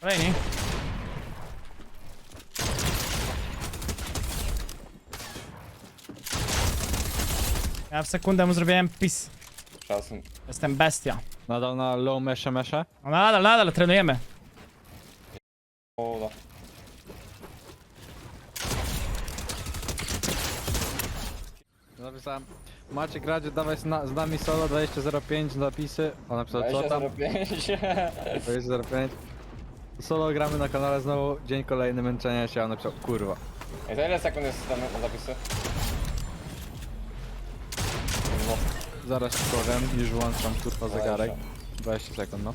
Kolejni. Ja w sekundę mu zrobiłem pis. Czasem. Jestem bestia. Nadal na low mesze mesze. No nadal, nadal trenujemy. O, da. Napisałem. Maciek Radzie, dawaj z, na, z nami solo 2005 zapisy. On napisał co tam? 25. 2005. Solo gramy na kanale znowu, dzień kolejny męczenia się, a napisał kurwa. Ej, to ile sekund jest tam na zapisy? No, Zaraz ci powiem, już włączam kurwa zegarek. 20 sekund no.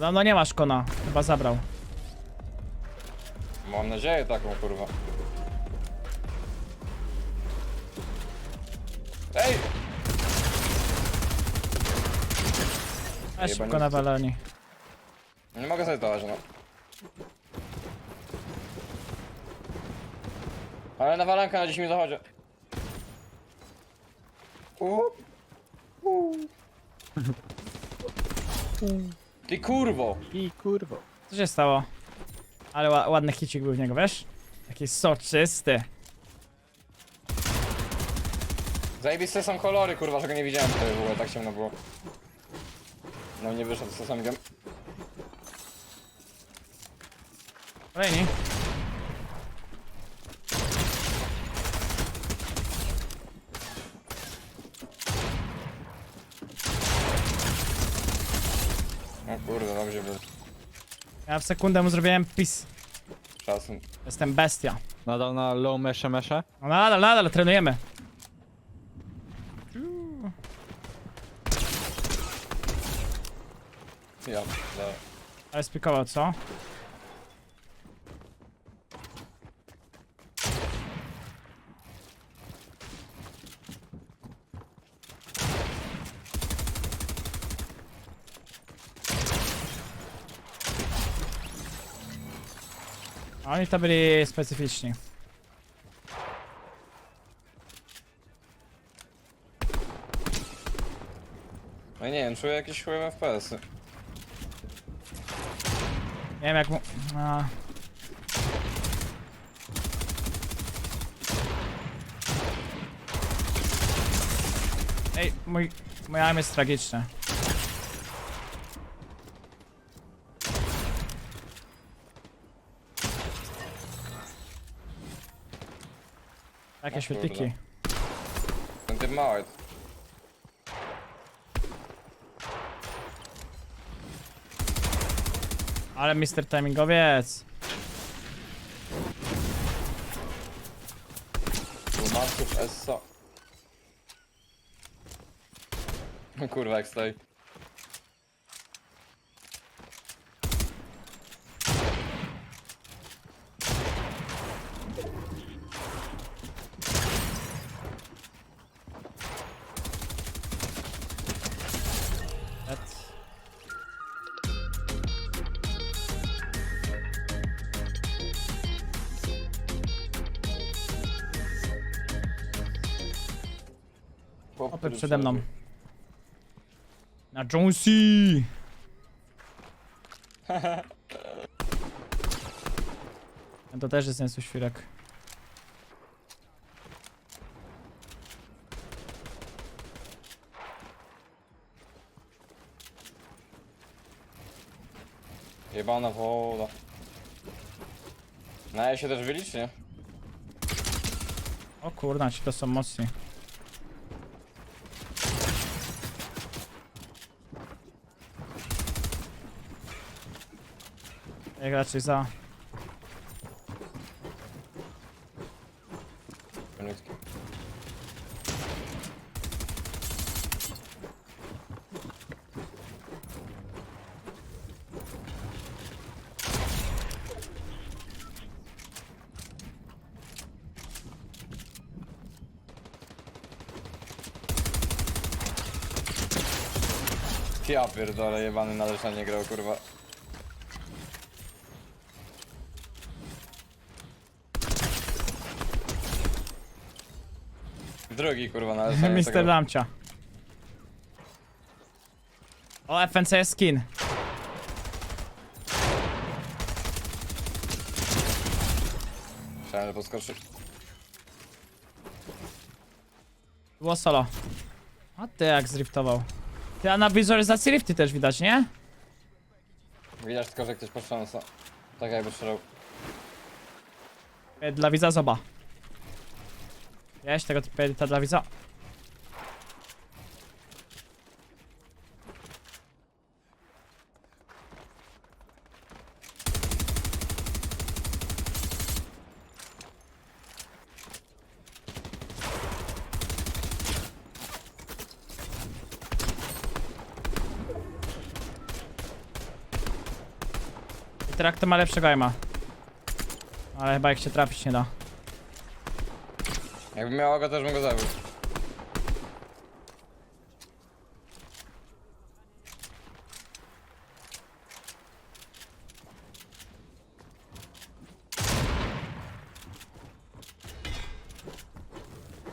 Dawno nie masz kona. Chyba zabrał. mam nadzieję taką, kurwa. Ej! A Jebani szybko na chce. waloni. Nie mogę sobie dać, no. Ale nawalanka na dziś mi zachodzi. Ty kurwo! I kurwa. Co się stało? Ale ła ładny hicik był w niego, wiesz? Taki soczysty. Zajebiste są kolory, kurwa, że go nie widziałem tutaj w ogóle, tak ciemno było. No nie wyszedł z samym Kolejni. O kurde, dobrze był. Ja w sekundę mu zrobiłem pis. Czasem. Jestem bestia. Nadal na low mesze mesze. No nadal, nadal trenujemy. Ja, da. Ale spikował, co? Oni to byli specyficzni. No nie wiem, czuję jakieś wpływ FPS-y. Nie wiem jak mu... A. Ej, mój... Mój aim jest tragiczny. Jakie świetliki. typ mały. Ale Mr. Timingowiec. Tłumaczów Essa. Kurwa, jak stoi. Chłop, Opy który przede mną. Na Jonesy! To też jest sensu świrek. Jebana woda. Na ja się też wylicz, nie? O kurna, ci to są mocni. Jak raczej za. Minutki. Ja pierdolę, jebany należ na nie grał, kurwa. Drugi kurwa na razie Mr. tego- Lamcia. O, FNC jest skin. Chciałem, że podskoczy. Było solo. A ty jak zriftował. Ty, a na wizualizacji rifty też widać, nie? Widać tylko, że ktoś potrząsa. Tak jakby szedł. E, dla widza zoba. Wiesz tego typu edyta dla widza? Trak to ma lepszego aima. Ale chyba jak się trafić nie da. Jakbym miała go, też bym go zabił.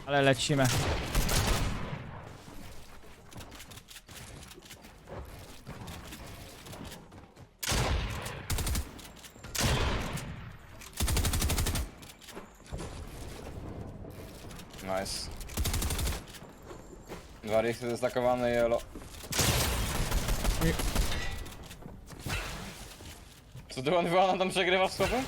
Ale lecimy. Nice. Dwa richty zestakowane i elo. Co ty on wyłana tam przegrywa w sklepie?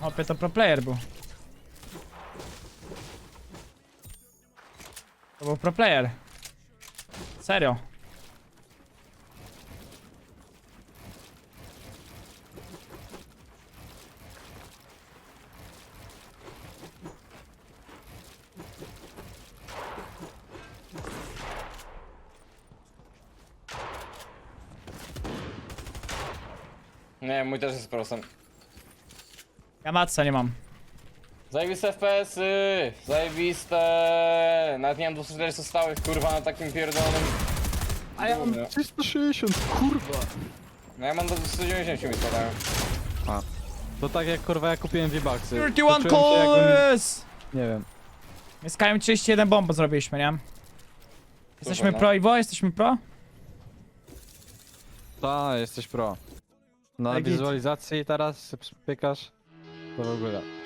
Opie to pro player był. To był pro player. Serio. Nie, mój też jest prosem. Ja matca nie mam. Zajebiste FPS-y! Zajebiste! Nawet nie mam 240 stałych, kurwa, na takim pierdolonym... A ja mam Gównie. 360, kurwa. No ja mam do 190 mi spadają. A. To tak jak kurwa ja kupiłem V-Bucksy. 31 Poczułem się jakbym- calls! Nie wiem. My z Kajem 31 bomb zrobiliśmy, nie? Jesteśmy no. pro Iwo? Jesteśmy pro? Ta, jesteś pro. Na wizualizacji teraz pykasz. To w ogóle.